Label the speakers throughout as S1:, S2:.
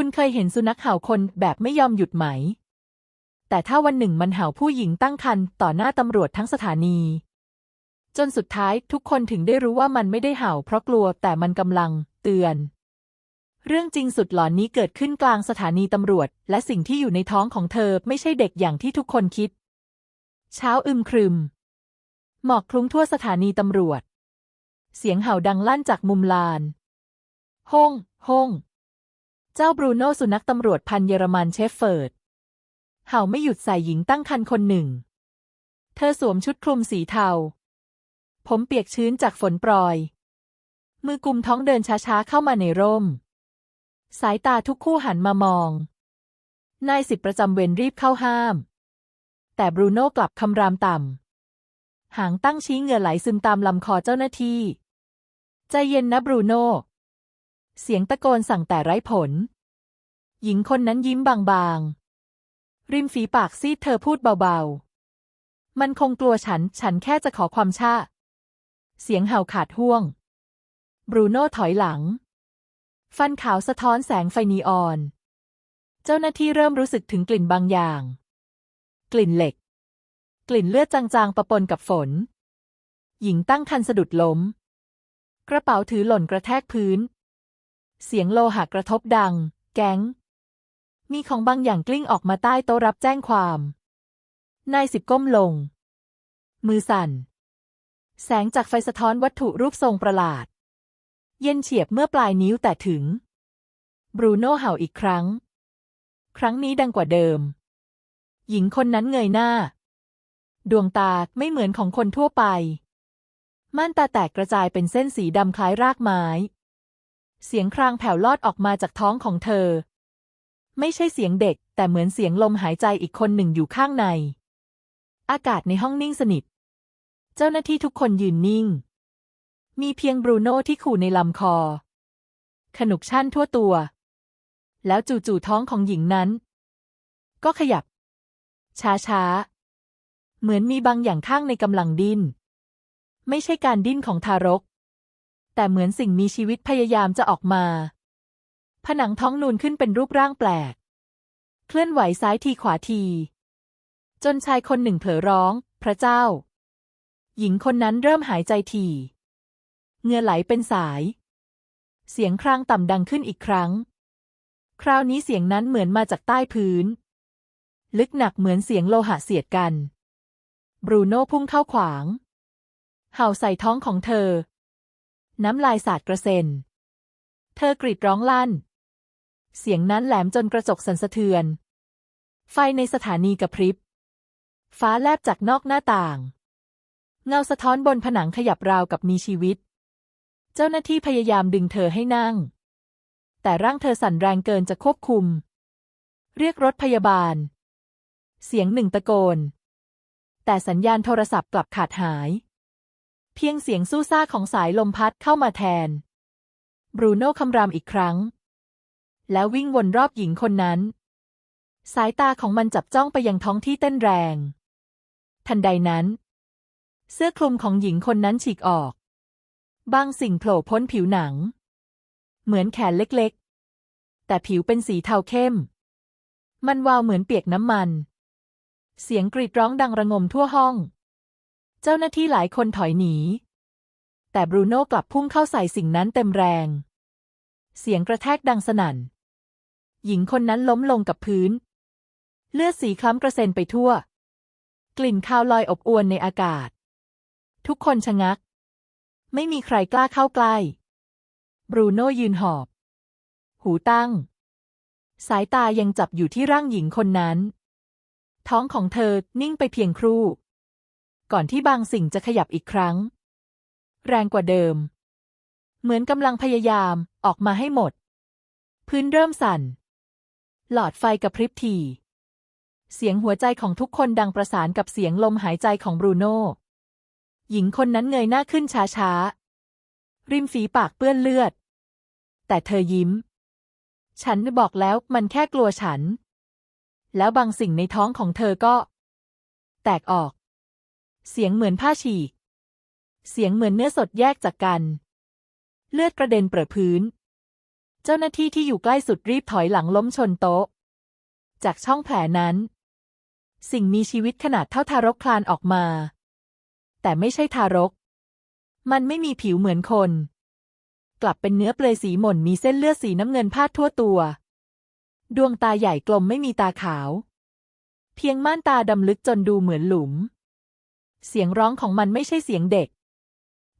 S1: คุณเคยเห็นสุนัขเห่าคนแบบไม่ยอมหยุดไหม แต่ถ้าวันหนึ่งมันเห่าผู้หญิงตั้งครรภ์ต่อหน้าตำรวจทั้งสถานี จนสุดท้ายทุกคนถึงได้รู้ว่ามันไม่ได้เห่าเพราะกลัวแต่มันกำลังเตือน เรื่องจริงสุดหลอนนี้เกิดขึ้นกลางสถานีตำรวจ และสิ่งที่อยู่ในท้องของเธอไม่ใช่เด็กอย่างที่ทุกคนคิด เช้าอึมครึม หมอกคลุ้งทั่วสถานีตำรวจ เสียงเห่าดังลั่นจากมุมลาน ห้อง ห้อง เจ้าบรูโน่สุนัขตำรวจพันเยอรมันเชฟเฟิร์ด เห่าไม่หยุดใส่หญิงตั้งครรภ์คนหนึ่ง เธอสวมชุดคลุมสีเทา ผมเปียกชื้นจากฝนโปรยมือกุมท้องเดินช้าๆเข้ามาในร่ม สายตาทุกคู่หันมามอง นายสิบประจำเวรรีบเข้าห้าม แต่บรูโน่กลับคำรามต่ำ หางตั้งชี้เหงื่อไหลซึมตามลำคอเจ้าหน้าที่ ใจเย็นนะบรูโน่เสียงตะโกนสั่งแต่ไร้ผล หญิงคนนั้นยิ้มบางๆ ริมฝีปากซีดเธอพูดเบาๆ มันคงกลัวฉัน ฉันแค่จะขอความช่าเสียงเห่าขาดห่วง บรูโน่ถอยหลัง ฟันขาวสะท้อนแสงไฟนีออน เจ้าหน้าที่เริ่มรู้สึกถึงกลิ่นบางอย่าง กลิ่นเหล็ก กลิ่นเลือดจางๆ ปะปนกับฝน หญิงตั้งคันสะดุดล้ม กระเป๋าถือหล่นกระแทกพื้น เสียงโลหะกระทบดัง แก๊ง มีของบางอย่างกลิ้งออกมาใต้โต๊ะรับแจ้งความ นายสิบก้มลง มือสั่น แสงจากไฟสะท้อนวัตถุรูปทรงประหลาด เย็นเฉียบเมื่อปลายนิ้วแต่ถึง บรูโน่เห่าอีกครั้ง ครั้งนี้ดังกว่าเดิม หญิงคนนั้นเงยหน้า ดวงตาไม่เหมือนของคนทั่วไป ม่านตาแตกกระจายเป็นเส้นสีดำคล้ายรากไม้ เสียงครางแผ่วลอดออกมาจากท้องของเธอ ไม่ใช่เสียงเด็ก แต่เหมือนเสียงลมหายใจอีกคนหนึ่งอยู่ข้างใน อากาศในห้องนิ่งสนิท เจ้าหน้าที่ทุกคนยืนนิ่ง มีเพียงบรูโน่ที่ขู่ในลำคอ ขนุกชั่นทั่วตัว แล้วจู่ๆท้องของหญิงนั้น ก็ขยับ ช้าๆ เหมือนมีบางอย่างข้างในกำลังดิ้น ไม่ใช่การดิ้นของทารก แต่เหมือนสิ่งมีชีวิตพยายามจะออกมา ผนังท้องนูนขึ้นเป็นรูปร่างแปลก เคลื่อนไหวซ้ายทีขวาที จนชายคนหนึ่งเผลอร้อง พระเจ้า หญิงคนนั้นเริ่มหายใจถี่เหงื่อไหลเป็นสาย เสียงครางต่ำดังขึ้นอีกครั้ง คราวนี้เสียงนั้นเหมือนมาจากใต้พื้น ลึกหนักเหมือนเสียงโลหะเสียดกัน บรูโน่พุ่งเข้าขวาง เห่าใส่ท้องของเธอ น้ำลายสาดกระเซ็น เธอกรีดร้องลั่น เสียงนั้นแหลมจนกระจกสั่นสะเทือน ไฟในสถานีกระพริบ ฟ้าแลบจากนอกหน้าต่าง เงาสะท้อนบนผนังขยับราวกับมีชีวิต เจ้าหน้าที่พยายามดึงเธอให้นั่ง แต่ร่างเธอสั่นแรงเกินจะควบคุม เรียกรถพยาบาล เสียงหนึ่งตะโกน แต่สัญญาณโทรศัพท์กลับขาดหาย เพียงเสียงสู้ซ่าของสายลมพัดเข้ามาแทน บรูโน่คำรามอีกครั้ง แล้ววิ่งวนรอบหญิงคนนั้น สายตาของมันจับจ้องไปยังท้องที่เต้นแรง ทันใดนั้น เสื้อคลุมของหญิงคนนั้นฉีกออก บางสิ่งโผล่พ้นผิวหนัง เหมือนแขนเล็กๆ แต่ผิวเป็นสีเทาเข้ม มันวาวเหมือนเปียกน้ำมัน เสียงกรีดร้องดังระงมทั่วห้อง เจ้าหน้าที่หลายคนถอยหนี แต่บรูโน่กลับพุ่งเข้าใส่สิ่งนั้นเต็มแรงเสียงกระแทกดังสนั่น หญิงคนนั้นล้มลงกับพื้น เลือดสีคล้ำกระเซ็นไปทั่ว กลิ่นคาวลอยอบอวนในอากาศ ทุกคนชะงัก ไม่มีใครกล้าเข้าใกล้บรูโน่ยืนหอบ หูตั้ง สายตายังจับอยู่ที่ร่างหญิงคนนั้น ท้องของเธอนิ่งไปเพียงครู่ ก่อนที่บางสิ่งจะขยับอีกครั้ง แรงกว่าเดิม เหมือนกำลังพยายามออกมาให้หมด พื้นเริ่มสั่น หลอดไฟกระพริบที เสียงหัวใจของทุกคนดังประสานกับเสียงลมหายใจของบรูโน่หญิงคนนั้นเงยหน้าขึ้นช้าๆ ริมฝีปากเปื้อนเลือด แต่เธอยิ้ม ฉันบอกแล้วมันแค่กลัวฉัน แล้วบางสิ่งในท้องของเธอก็ แตกออก เสียงเหมือนผ้าฉีก เสียงเหมือนเนื้อสดแยกจากกัน เลือดกระเด็นเปรอะพื้น เจ้าหน้าที่ที่อยู่ใกล้สุดรีบถอยหลังล้มชนโต๊ะ จากช่องแผลนั้น สิ่งมีชีวิตขนาดเท่าทารกคลานออกมา แต่ไม่ใช่ทารก มันไม่มีผิวเหมือนคน กลับเป็นเนื้อเปลือยสีหม่นมีเส้นเลือดสีน้ำเงินพาดทั่วตัว ดวงตาใหญ่กลมไม่มีตาขาว เพียงม่านตาดำลึกจนดูเหมือนหลุม เสียงร้องของมันไม่ใช่เสียงเด็ก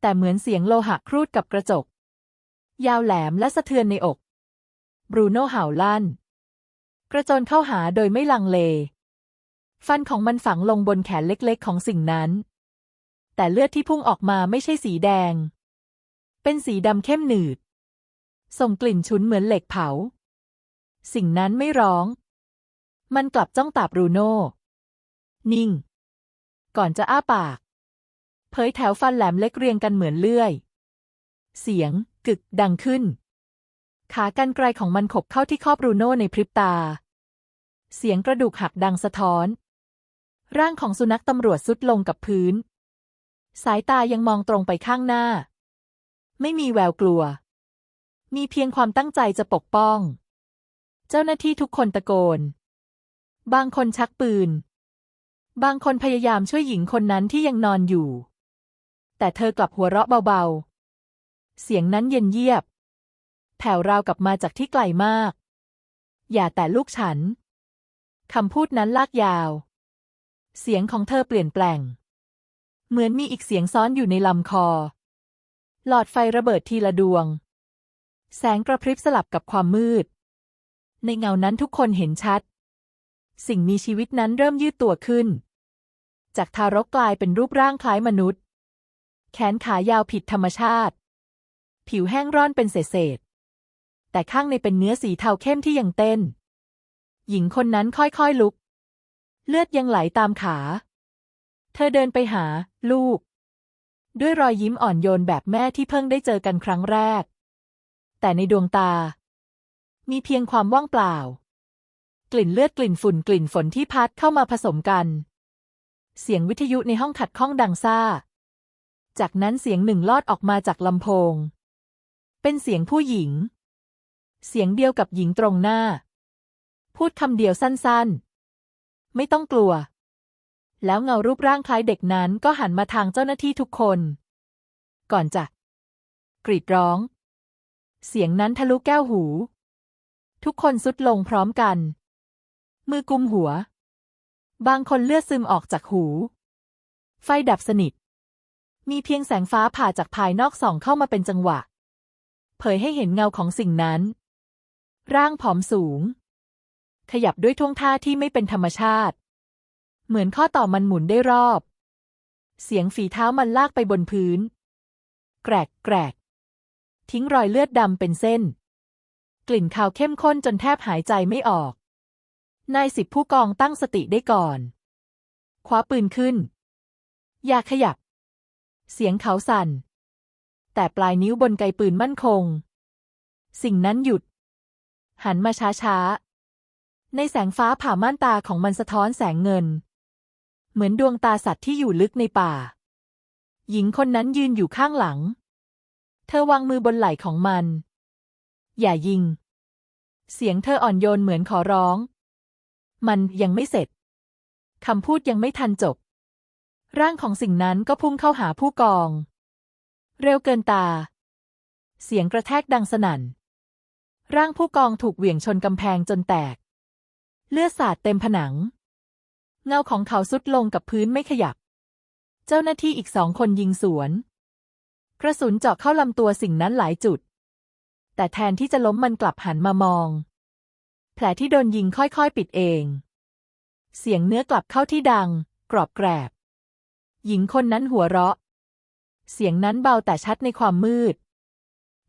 S1: แต่เหมือนเสียงโลหะครูดกับกระจก ยาวแหลมและสะเทือนในอก บรูโน่เห่าลั่น กระโจนเข้าหาโดยไม่ลังเล ฟันของมันฝังลงบนแขนเล็กๆ ของสิ่งนั้น แต่เลือดที่พุ่งออกมาไม่ใช่สีแดง เป็นสีดำเข้มหนืด ส่งกลิ่นฉุนเหมือนเหล็กเผา สิ่งนั้นไม่ร้อง มันกลับจ้องตาบรูโน่นิ่ง ก่อนจะอ้าปาก เผยแถวฟันแหลมเล็กเรียงกันเหมือนเลื่อย เสียง กึกดังขึ้น ขากรรไกรของมันขบเข้าที่ข้อบรูโน่ในพริบตา เสียงกระดูกหักดังสะท้อน ร่างของสุนัขตำรวจสุดลงกับพื้น สายตายังมองตรงไปข้างหน้า ไม่มีแววกลัว มีเพียงความตั้งใจจะปกป้อง เจ้าหน้าที่ทุกคนตะโกน บางคนชักปืน บางคนพยายามช่วยหญิงคนนั้นที่ยังนอนอยู่ แต่เธอกลับหัวเราะเบาๆ เสียงนั้นเย็นเยียบ แผ่วราวกลับมาจากที่ไกลมาก อย่าแต่ลูกฉัน คำพูดนั้นลากยาว เสียงของเธอเปลี่ยนแปลง เหมือนมีอีกเสียงซ้อนอยู่ในลำคอ หลอดไฟระเบิดทีละดวง แสงกระพริบสลับกับความมืด ในเงานั้นทุกคนเห็นชัด สิ่งมีชีวิตนั้นเริ่มยืดตัวขึ้น จากทารกกลายเป็นรูปร่างคล้ายมนุษย์ แขนขายาวผิดธรรมชาติ ผิวแห้งร่อนเป็นเศษๆแต่ข้างในเป็นเนื้อสีเทาเข้มที่ยังเต้น หญิงคนนั้นค่อยๆลุก เลือดยังไหลตามขา เธอเดินไปหา ลูก ด้วยรอยยิ้มอ่อนโยนแบบแม่ที่เพิ่งได้เจอกันครั้งแรก แต่ในดวงตา มีเพียงความว่างเปล่า กลิ่นเลือดกลิ่นฝุ่นกลิ่นฝนที่พัดเข้ามาผสมกัน เสียงวิทยุในห้องขัดข้องดังซ่าจากนั้นเสียงหนึ่งลอดออกมาจากลำโพง เป็นเสียงผู้หญิง เสียงเดียวกับหญิงตรงหน้า พูดคำเดียวสั้นๆ ไม่ต้องกลัว แล้วเงารูปร่างคล้ายเด็กนั้นก็หันมาทางเจ้าหน้าที่ทุกคน ก่อนจะกรีดร้อง เสียงนั้นทะลุแก้วหู ทุกคนสุดลงพร้อมกัน มือกุมหัว บางคนเลือดซึมออกจากหู ไฟดับสนิท มีเพียงแสงฟ้าผ่าจากภายนอกส่องเข้ามาเป็นจังหวะ เผยให้เห็นเงาของสิ่งนั้น ร่างผอมสูง ขยับด้วยท่วงท่าที่ไม่เป็นธรรมชาติ เหมือนข้อต่อมันหมุนได้รอบ เสียงฝีเท้ามันลากไปบนพื้น แกรกแกรกทิ้งรอยเลือดดำเป็นเส้น กลิ่นคาวเข้มข้นจนแทบหายใจไม่ออก นายสิบผู้กองตั้งสติได้ก่อน คว้าปืนขึ้น อย่าขยับ เสียงเขาสั่น แต่ปลายนิ้วบนไกปืนมั่นคง สิ่งนั้นหยุด หันมาช้าๆ ในแสงฟ้าผ่าม่านตาของมันสะท้อนแสงเงิน เหมือนดวงตาสัตว์ที่อยู่ลึกในป่า หญิงคนนั้นยืนอยู่ข้างหลัง เธอวางมือบนไหล่ของมัน อย่ายิง เสียงเธออ่อนโยนเหมือนขอร้อง มันยังไม่เสร็จคำพูดยังไม่ทันจบ ร่างของสิ่งนั้นก็พุ่งเข้าหาผู้กอง เร็วเกินตา เสียงกระแทกดังสนั่น ร่างผู้กองถูกเหวี่ยงชนกำแพงจนแตก เลือดสาดเต็มผนัง เงาของเขาสุดลงกับพื้นไม่ขยับ เจ้าหน้าที่อีกสองคนยิงสวน กระสุนเจาะเข้าลำตัวสิ่งนั้นหลายจุด แต่แทนที่จะล้มมันกลับหันมามอง แผลที่โดนยิงค่อยๆปิดเอง เสียงเนื้อกลับเข้าที่ดัง กรอบแกรบ หญิงคนนั้นหัวเราะ เสียงนั้นเบาแต่ชัดในความมืด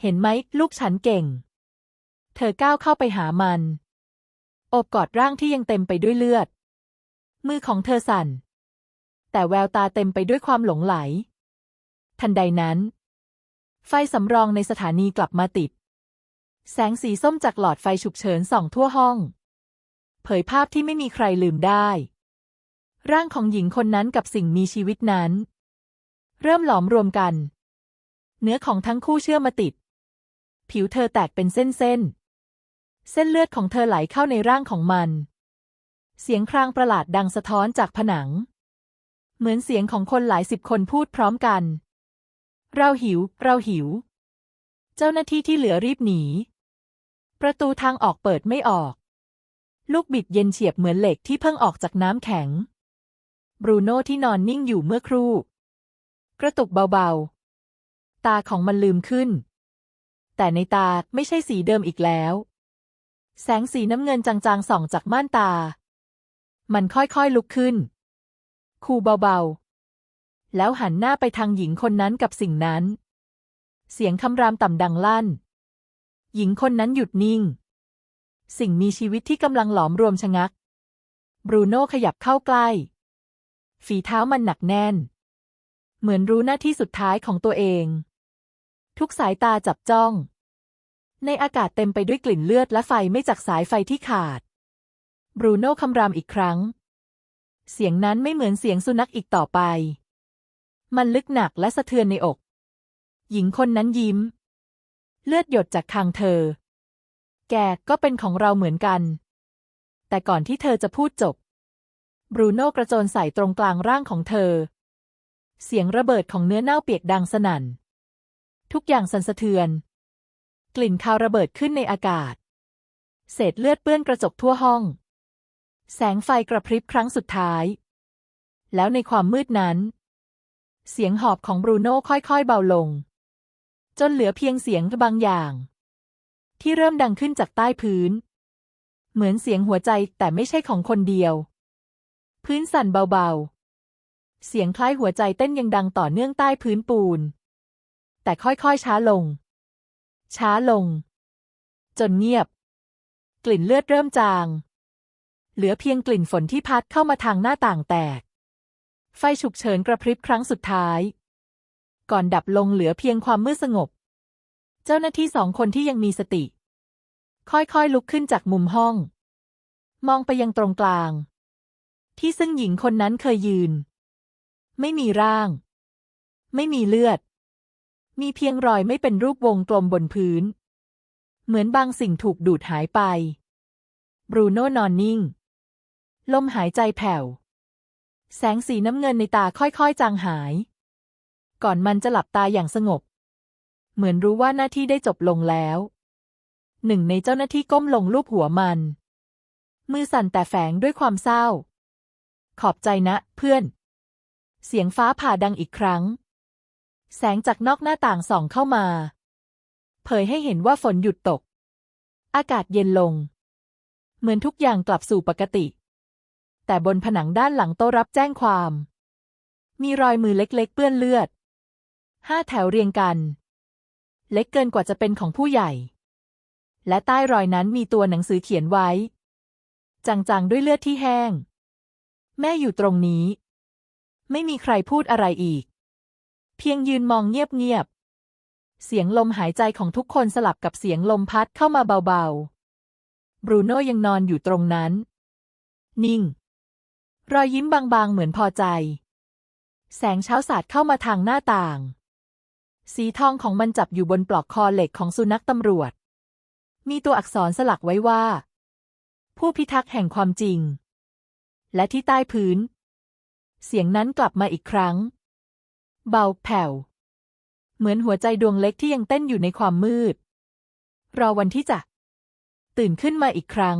S1: เห็นไหม ลูกฉันเก่ง เธอก้าวเข้าไปหามัน อบกอดร่างที่ยังเต็มไปด้วยเลือด มือของเธอสั่น แต่แววตาเต็มไปด้วยความหลงไหล ทันใดนั้น ไฟสำรองในสถานีกลับมาติด แสงสีส้มจากหลอดไฟฉุกเฉินส่องทั่วห้อง เผยภาพที่ไม่มีใครลืมได้ ร่างของหญิงคนนั้นกับสิ่งมีชีวิตนั้น เริ่มหลอมรวมกัน เนื้อของทั้งคู่เชื่อมมาติด ผิวเธอแตกเป็นเส้นเส้นๆเส้นเลือดของเธอไหลเข้าในร่างของมัน เสียงครางประหลาดดังสะท้อนจากผนัง เหมือนเสียงของคนหลายสิบคนพูดพร้อมกัน เราหิว เราหิว เจ้าหน้าที่ที่เหลือรีบหนี ประตูทางออกเปิดไม่ออก ลูกบิดเย็นเฉียบเหมือนเหล็กที่เพิ่งออกจากน้ำแข็งบรูโน่ที่นอนนิ่งอยู่เมื่อครู่ กระตุกเบาๆ ตาของมันลืมขึ้น แต่ในตาไม่ใช่สีเดิมอีกแล้ว แสงสีน้ำเงินจางๆส่องจากม่านตา มันค่อยๆลุกขึ้น คูเบาๆ แล้วหันหน้าไปทางหญิงคนนั้นกับสิ่งนั้น เสียงคำรามต่ำดังลั่น หญิงคนนั้นหยุดนิ่ง สิ่งมีชีวิตที่กำลังหลอมรวมชะงัก บรูโน่ขยับเข้าใกล้ ฝีเท้ามันหนักแน่น เหมือนรู้หน้าที่สุดท้ายของตัวเอง ทุกสายตาจับจ้อง ในอากาศเต็มไปด้วยกลิ่นเลือดและไฟไม่จากสายไฟที่ขาด บรูโน่คำรามอีกครั้ง เสียงนั้นไม่เหมือนเสียงสุนัขอีกต่อไป มันลึกหนักและสะเทือนในอก หญิงคนนั้นยิ้ม เลือดหยดจากคางเธอ แกก็เป็นของเราเหมือนกัน แต่ก่อนที่เธอจะพูดจบบรูโน่กระโจนใส่ตรงกลางร่างของเธอ เสียงระเบิดของเนื้อเน่าเปียกดังสนั่น ทุกอย่างสั่นสะเทือน กลิ่นคาวระเบิดขึ้นในอากาศ เศษเลือดเปื้อนกระจกทั่วห้อง แสงไฟกระพริบครั้งสุดท้าย แล้วในความมืดนั้น เสียงหอบของบรูโน่ค่อยๆเบาลง จนเหลือเพียงเสียงบางอย่าง ที่เริ่มดังขึ้นจากใต้พื้น เหมือนเสียงหัวใจแต่ไม่ใช่ของคนเดียว พื้นสั่นเบาๆ เสียงคล้ายหัวใจเต้นยังดังต่อเนื่องใต้พื้นปูน แต่ค่อยๆช้าลง ช้าลง จนเงียบ กลิ่นเลือดเริ่มจาง เหลือเพียงกลิ่นฝนที่พัดเข้ามาทางหน้าต่างแตก ไฟฉุกเฉินกระพริบครั้งสุดท้าย ก่อนดับลงเหลือเพียงความมืดสงบ เจ้าหน้าที่สองคนที่ยังมีสติ ค่อยๆลุกขึ้นจากมุมห้อง มองไปยังตรงกลาง ที่ซึ่งหญิงคนนั้นเคยยืน ไม่มีร่าง ไม่มีเลือด มีเพียงรอยไม่เป็นรูปวงกลมบนพื้น เหมือนบางสิ่งถูกดูดหายไป บรูโน่นอนนิ่ง ลมหายใจแผ่ว แสงสีน้ำเงินในตาค่อยๆ จางหาย ก่อนมันจะหลับตาอย่างสงบ เหมือนรู้ว่าหน้าที่ได้จบลงแล้ว หนึ่งในเจ้าหน้าที่ก้มลงลูบหัวมัน มือสั่นแต่แฝงด้วยความเศร้า ขอบใจนะ เพื่อน เสียงฟ้าผ่าดังอีกครั้ง แสงจากนอกหน้าต่างส่องเข้ามา เผยให้เห็นว่าฝนหยุดตก อากาศเย็นลง เหมือนทุกอย่างกลับสู่ปกติ แต่บนผนังด้านหลังโต๊ะรับแจ้งความ มีรอยมือเล็กๆ เปื้อนเลือด ห้าแถวเรียงกัน เล็กเกินกว่าจะเป็นของผู้ใหญ่ และใต้รอยนั้นมีตัวหนังสือเขียนไว้ จางๆด้วยเลือดที่แห้ง แม่อยู่ตรงนี้ ไม่มีใครพูดอะไรอีก เพียงยืนมองเงียบๆ เสียงลมหายใจของทุกคนสลับกับเสียงลมพัดเข้ามาเบาๆ บรูโน่ยังนอนอยู่ตรงนั้น นิ่ง รอยยิ้มบางๆ เหมือนพอใจ แสงเช้าสาดเข้ามาทางหน้าต่าง สีทองของมันจับอยู่บนปลอกคอเหล็กของสุนัขตำรวจ มีตัวอักษรสลักไว้ว่า ผู้พิทักษ์แห่งความจริงและที่ใต้พื้น เสียงนั้นกลับมาอีกครั้ง เบาแผ่ว เหมือนหัวใจดวงเล็กที่ยังเต้นอยู่ในความมืด รอวันที่จะ ตื่นขึ้นมาอีกครั้ง